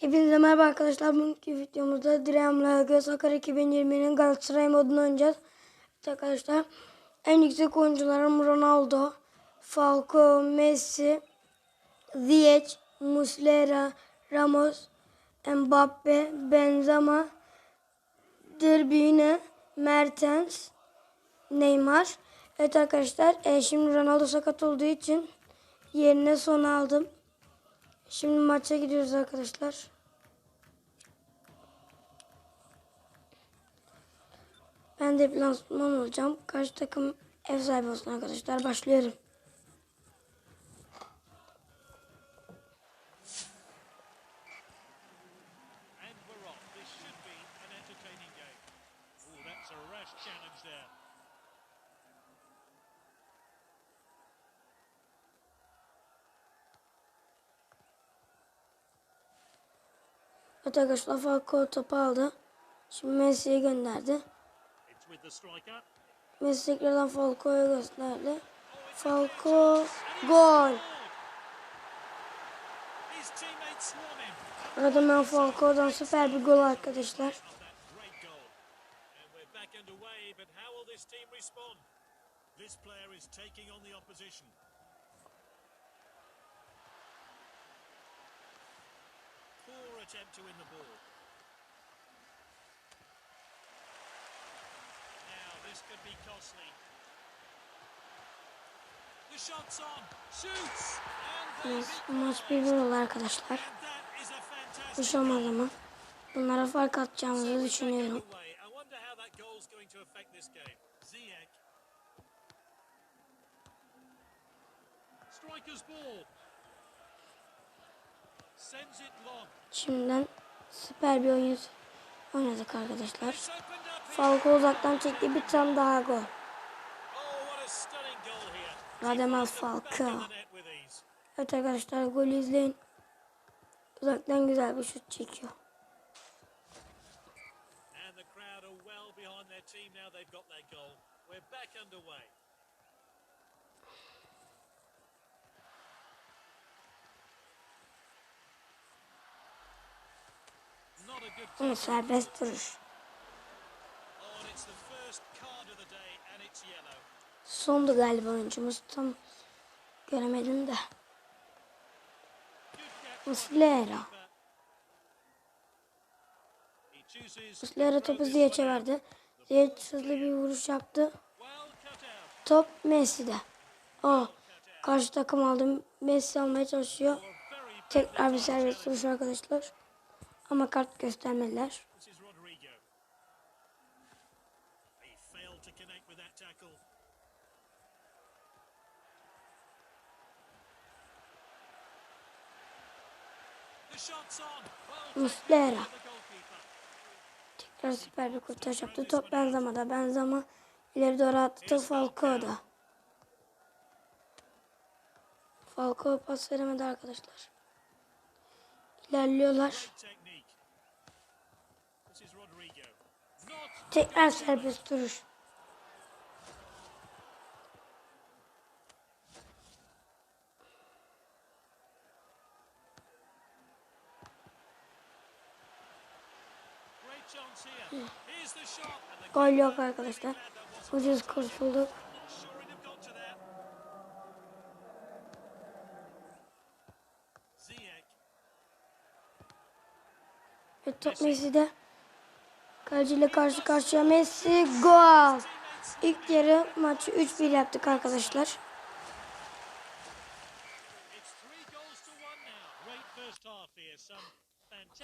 Hepinize merhaba arkadaşlar. Bugünkü videomuzda Dream'la Göz Akar 2020'nin Galatasaray modunu oynayacağız. Evet arkadaşlar en yüksek oyuncularım Ronaldo, Falcao, Messi, Ziyech, Muslera, Ramos, Mbappe, Benzema, Derbine, Mertens, Neymar. Evet arkadaşlar e, şimdi Ronaldo sakat olduğu için yerine son aldım. Şimdi maça gidiyoruz arkadaşlar. Ben de lansman olacağım. Karşı takım ev sahibi olsun arkadaşlar. Başlıyorum. Challenge there. Evet arkadaşlar Falcao topu aldı. Şimdi Messi'ye gönderdi. Messi tekrardan Falcao'ya gönderdi. Falcao gol. Radamel Falcao'dan süper bir gol arkadaşlar. This player is taking on the opposition. Attempt to win the ball. Now, this could be costly. The shot's on. Shoots! They maç 1-1 oldu arkadaşlar. that is a fantastic Hiç olmaz ama. Bunlara fark atacağımızı düşünüyorum. away. I Şimdiden süper bir oyun oynadık arkadaşlar. Falcao uzaktan çekti bir tane daha gol. Oh. Radamel ease. Evet arkadaşlar golü izleyin. Uzaktan güzel bir şut çekiyor. Team now they've got their goal. We're back underway. Not a good Ama serbest duruş. Oh, and it's the first card of the day, and it's yellow. Sondu galiba oyuncumuz tam göremedim de. Muslera. Muslera topu Ziyech'e verdi. Ziyech hızlı bir vuruş yaptı. Top Messi'de. Oh, karşı takım aldı. Messi almaya çalışıyor. Tekrar bir serbest vuruş arkadaşlar. Ama kart göstermediler. Muslera. Tekrar süper bir kurtarış yaptı. Top Benzema'da. Benzema ileri doğru attı. Falcao'da. Falcao pas veremedi arkadaşlar. İlerliyorlar. Technique. This is Rodrigo. Not Tekrar serbest duruş. Gol yok arkadaşlar. Ucuz kurtulduk. Ve top Messi'de. Kaleciyle karşı karşıya Messi gol. İlk yarı maçı 3-1 yaptık arkadaşlar.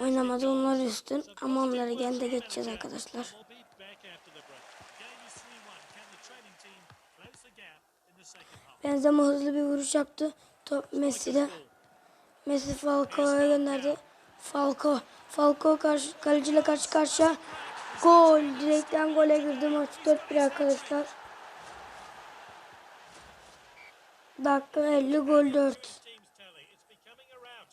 Oynamadı onlar üstün ama onları from geçeceğiz arkadaşlar. We'll be back after the break. Game is 3-1. Can the training team close the gap in the second half? Benzema hızlı bir vuruş yaptı. Top Messi'de. Messi Falcao'ya gönderdi. Falcao. Falcao karşı, kaleciyle karşı karşıya. Gol. Direkten gole girdi maç 4-1 arkadaşlar. Dakika 50 gol 4. Teams tally. It's becoming a rout.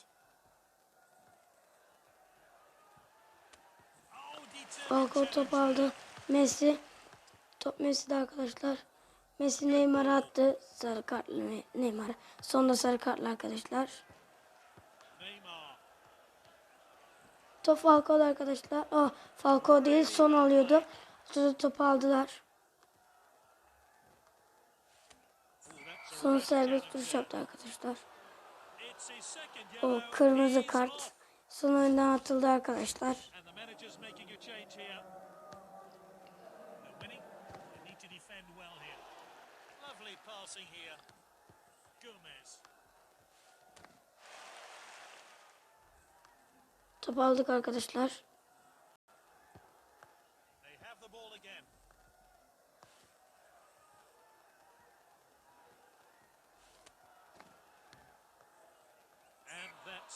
Oh, determined Falcao top aldı. Messi. Top Messi'de arkadaşlar. Messi Neymar'a attı. Sarı kartlı Ne- Neymar. Sonda sarı kartlı arkadaşlar. Neymar. Top Falcao'da arkadaşlar. Oh, Falcao değil son alıyordu. Sonra topu aldılar. Son serbest duruş yaptı arkadaşlar. O kırmızı kart. Son oyundan atıldı arkadaşlar. Lovely passing here. Gomez. Top aldık arkadaşlar. They have the ball again. And that's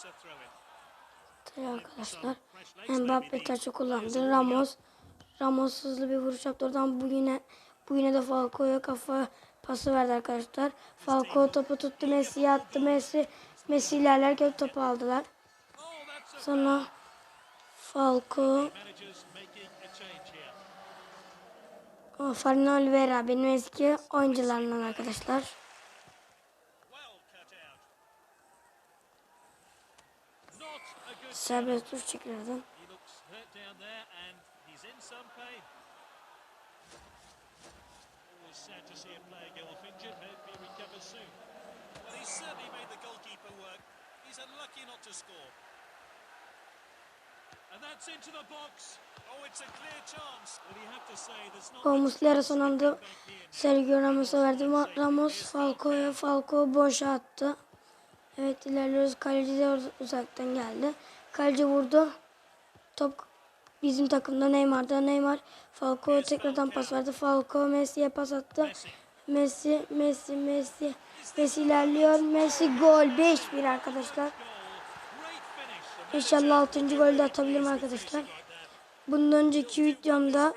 a throw in. Tabii arkadaşlar. Mbappe taçı kullandı. Ramos. Ramos hızlı bir vuruş yaptı. Oradan bu yine bu yine de Falcao'ya kafa pası verdi arkadaşlar. Falcao topu tuttu. Messi'ye attı. Messi Messi ilerlerken topu aldılar. Oh, that's a Sonra Falcao manager's making a change here. o Fernando Oliveira benim eski oyuncularımdan arkadaşlar. Serbest duruş çekilirdi. He looks hurt down there and he's in some pain. Always sad to see a player go off injured. Hope he recovers soon. Well, he certainly made the goalkeeper work. He's unlucky not to score. And that's into the box. İt's a clear chance. Well, you have to say there's not O much Muslera son anda. Sergio Ramos'a verdi. Ramos Falcao'ya Falcao boşa attı. Evet ilerliyoruz. Kaleci de uz- uzaktan geldi. Kaleci vurdu. Top bizim takımda Neymar'da. Neymar Falcao tekrardan pas verdi. Falcao Messi'ye pas attı. Messi, Messi, Messi. Messi ilerliyor. Messi gol. 5-1 arkadaşlar. İnşallah 6. golü de atabilirim arkadaşlar. Bundan önceki videomda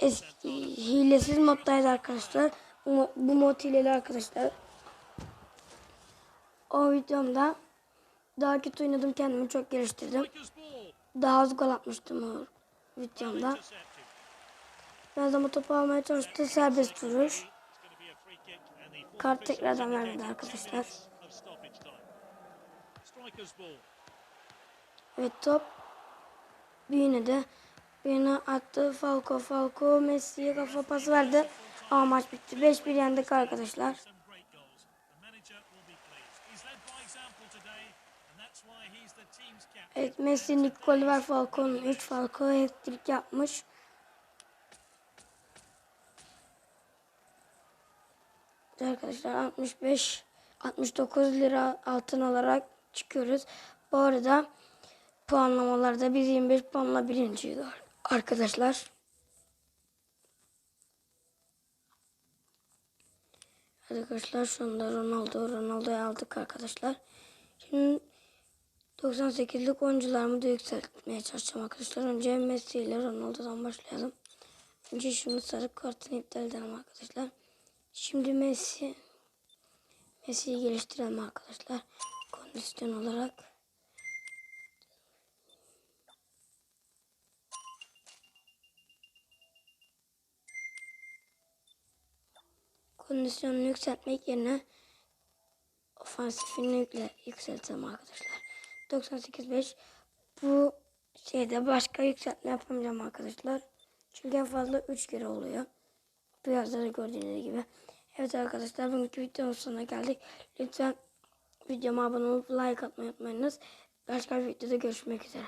eski hilesiz moddaydı arkadaşlar. Bu, bu mod hileli arkadaşlar. O videomda daha kötü oynadım kendimi çok geliştirdim. Daha az gol atmıştım o videomda. Ama topu almaya çalıştı serbest vuruş. Kart tekrardan vermedi arkadaşlar. Evet top büyüne de büyüne attı Falco Falco Messi'ye kafa pası verdi. Ama maç bitti. 5-1 yendik arkadaşlar. Evet Messi'nin ilk golü var Falco'nun 3 Falco hat-trick yapmış. Arkadaşlar 65 69 lira altın olarak çıkıyoruz. Bu arada puanlamalarda biz 25 puanla birinciyiz arkadaşlar. Arkadaşlar şu anda Ronaldo Ronaldo'yu aldık arkadaşlar. Şimdi 98'lik oyuncularımı da yükseltmeye çalışacağım arkadaşlar. Önce Messi ile Ronaldo'dan başlayalım. Önce şunu sarı kartını iptal edelim arkadaşlar. Şimdi Messi Messi'yi geliştirelim arkadaşlar. Kondisyon olarak. Kondisyonunu yükseltmek yerine ofansifini yükseltelim arkadaşlar. 98.5 bu şeyde başka yükseltme yapamayacağım arkadaşlar. Çünkü en fazla 3 kere oluyor. Bu yazıda gördüğünüz gibi. Evet arkadaşlar bugünkü videonun sonuna geldik. Lütfen videoma abone olup like atmayı unutmayınız. Başka bir videoda görüşmek üzere.